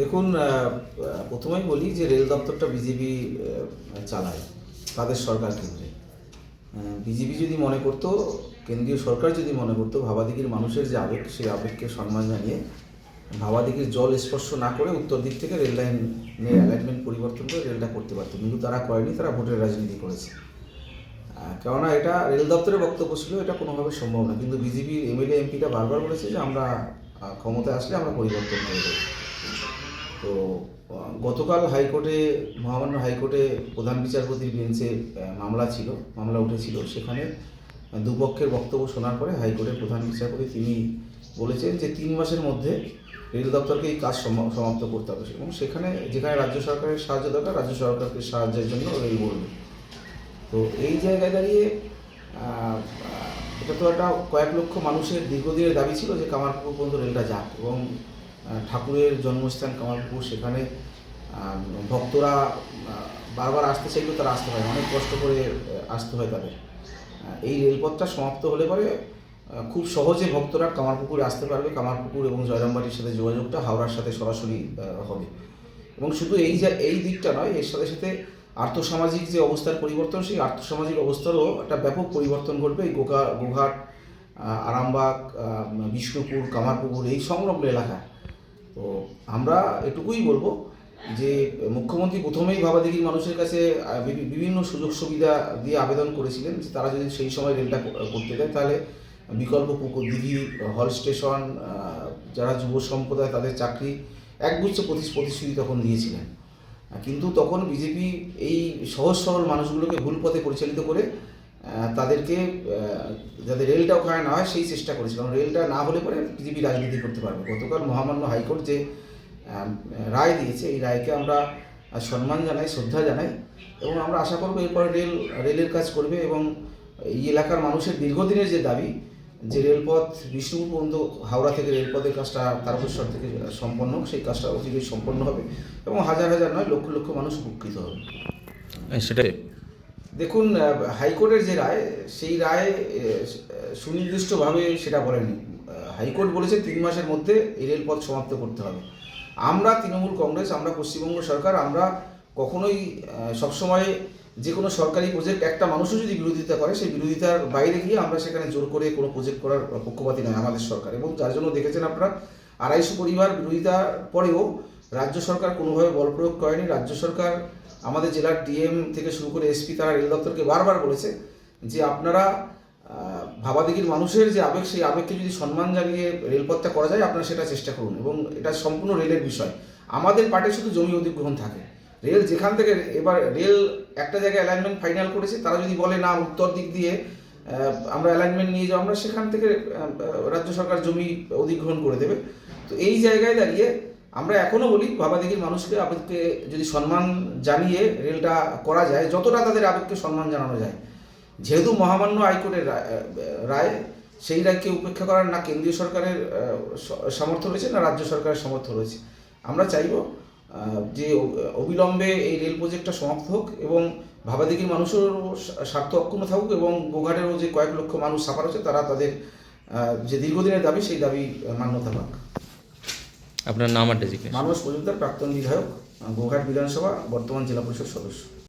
দেখুন প্রথমেই বলি যে রেল দপ্তরটা বিজেপি চালায়, তাদের সরকার কেন্দ্রে। বিজেপি যদি মনে করতো, কেন্দ্রীয় সরকার যদি মনে করতো ভাবাদিঘির মানুষের যে আবেগ, সেই আবেগকে সম্মান জানিয়ে ভাবাদিঘির জল স্পর্শ না করে উত্তর দিক থেকে রেল লাইনের অ্যালাইনমেন্ট পরিবর্তন করে রেলটা করতে পারতো। কিন্তু তারা করেনি, তারা ভোটের রাজনীতি করেছে। কেননা এটা রেল দপ্তরের বক্তব্য ছিল, এটা কোনোভাবে সম্ভব না। কিন্তু বিজেপির এমএলএ এমপিটা বারবার বলেছে যে আমরা ক্ষমতায় আসলে আমরা পরিবর্তন করে দেবো। তো গতকাল হাইকোর্টে, মহামান্য হাইকোর্টে প্রধান বিচারপতির বেঞ্চে মামলা ছিল, মামলা উঠেছিল। সেখানে দুপক্ষের বক্তব্য শোনার পরে হাইকোর্টের প্রধান বিচারপতি তিনি বলেছেন যে তিন মাসের মধ্যে রেল দপ্তরকে এই কাজ সমা- সমাপ্ত করতে হবে। এবং সেখানে যেখানে রাজ্য সরকারের সাহায্য দরকার, রাজ্য সরকারকে সাহায্যের জন্য রেল বলবে তো এই জায়গায় দাঁড়িয়ে এটা তো একটা কয়েক লক্ষ মানুষের দীর্ঘদিনের দাবি ছিল যে কামারপুকুর পর্যন্ত রেলটা যাক। এবং ঠাকুরের জন্মস্থান কামারপুকুর সেখানে ভক্তরা বারবার আসতে চাইলেও তারা আসতে হয় অনেক কষ্ট করে আসতে হয় তাদের। এই রেলপথটা সমাপ্ত হলে পরে খুব সহজে ভক্তরা কামারপুকুরে আসতে পারবে। কামারপুকুর এবং জয়রামবাটির সাথে যোগাযোগটা হাওড়ার সাথে সরাসরি হবে। এবং শুধু এই যে, এই দিকটা নয়, এর সাথে সাথে আর্থসামাজিক যে অবস্থার পরিবর্তন, সেই আর্থসামাজিক অবস্থারও একটা ব্যাপক পরিবর্তন ঘটবে। এই গোঘা গোঘাট আরামবাগ বিষ্ণুপুর কামারপুকুর এই সংলগ্ন এলাকা। তো আমরা এটুকুই বলব যে মুখ্যমন্ত্রী প্রথমেই ভাবাদিঘির মানুষের কাছে বিভিন্ন সুযোগ সুবিধা দিয়ে আবেদন করেছিলেন যে তারা যদি সেই সময় রেলটা করতে দেয়, তাহলে বিকল্প পুকুর, দিঘি, হল স্টেশন যারা যুব সম্প্রদায় তাদের চাকরি একগুচ্ছ প্রতিশ্রুতি তখন দিয়েছিলেন। কিন্তু তখন বিজেপি এই সহজ সরল মানুষগুলোকে ভুল পথে পরিচালিত করে তাদেরকে যাতে রেলটা ওখানে না হয় সেই চেষ্টা করেছিল। কারণ রেলটা না হলে পরে বিজেপি রাজনীতি করতে পারবে। গতকাল মহামান্য হাইকোর্ট যে রায় দিয়েছে, এই রায়কে আমরা সম্মান জানাই, শ্রদ্ধা জানাই এবং আমরা আশা করব এরপরে রেল, রেলের কাজ করবে এবং এই এলাকার মানুষের দীর্ঘদিনের যে দাবি, যে রেলপথ বিষ্ণুপুর পর্যন্ত হাওড়া থেকে রেলপথের কাজটা তারকেশ্বর থেকে সম্পন্ন সেই কাজটা অচিরেই সম্পন্ন হবে এবং হাজার হাজার নয়, লক্ষ লক্ষ মানুষ উপকৃত হবে। সেটাই। দেখুন হাইকোর্টের যে রায়, সেই রায় সুনির্দিষ্টভাবে সেটা বলেনি হাইকোর্ট বলেছে তিন মাসের মধ্যে এই রেলপথ সমাপ্ত করতে হবে। আমরা তৃণমূল কংগ্রেস, আমরা পশ্চিমবঙ্গ সরকার, আমরা কখনোই সবসময় যে কোনো সরকারি প্রজেক্ট, একটা মানুষও যদি বিরোধিতা করে, সেই বিরোধিতার বাইরে গিয়ে আমরা সেখানে জোর করে কোনো প্রজেক্ট করার পক্ষপাতি নয় আমাদের সরকার। এবং যার জন্য দেখেছেন আপনারা, আড়াইশো পরিবার বিরোধিতার পরেও রাজ্য সরকার কোনোভাবে বল প্রয়োগ করেনি। রাজ্য সরকার আমাদের জেলার ডিএম থেকে শুরু করে এসপি তারা রেল দপ্তরকে বারবার বলেছে যে আপনারা আহ, ভাবাদিঘির মানুষের যে আবেগ সেই আবেগকে যদি সম্মান জানিয়ে রেলপথটা করা যায় আপনারা সেটা চেষ্টা করুন এবং এটা সম্পূর্ণ রেলের বিষয়। আমাদের পার্টে শুধু জমি অধিগ্রহণ থাকে। রেল যেখান থেকে এবার রেল একটা জায়গায় অ্যালাইনমেন্ট ফাইনাল করেছে তারা যদি বলে না উত্তর দিক দিয়ে আমরা অ্যালাইনমেন্ট নিয়ে যাব আমরা সেখান থেকে রাজ্য সরকার জমি অধিগ্রহণ করে দেবে। তো এই জায়গায় দাঁড়িয়ে আমরা এখনও বলি ভাবাদিঘির মানুষকে আবেগকে যদি সম্মান জানিয়ে রেলটা করা যায়, যতটা তাদের আবেগকে সম্মান জানানো যায়। যেহেতু মহামান্য হাইকোর্টের রায়- রায়, সেই রায়কে উপেক্ষা করার না কেন্দ্রীয় সরকারের সামর্থ্য রয়েছে, না রাজ্য সরকারের সামর্থ্য রয়েছে। আমরা চাইব যে অবিলম্বে এই রেল প্রজেক্টটা সমাপ্ত হোক এবং ভাবাদিঘির মানুষেরও স্বার্থ অক্ষুণ্ণ থাকুক এবং গোঘাটেরও যে কয়েক লক্ষ মানুষ সাফার হচ্ছে তারা তাদের যে দীর্ঘদিনের দাবি, সেই দাবি মান্যতা পাক। আপনার নাম আর ডেজিগনেশন মানস মজুমদার প্রাক্তন বিধায়ক গোঘাট বিধানসভা বর্তমান জেলা পরিষদ সদস্য।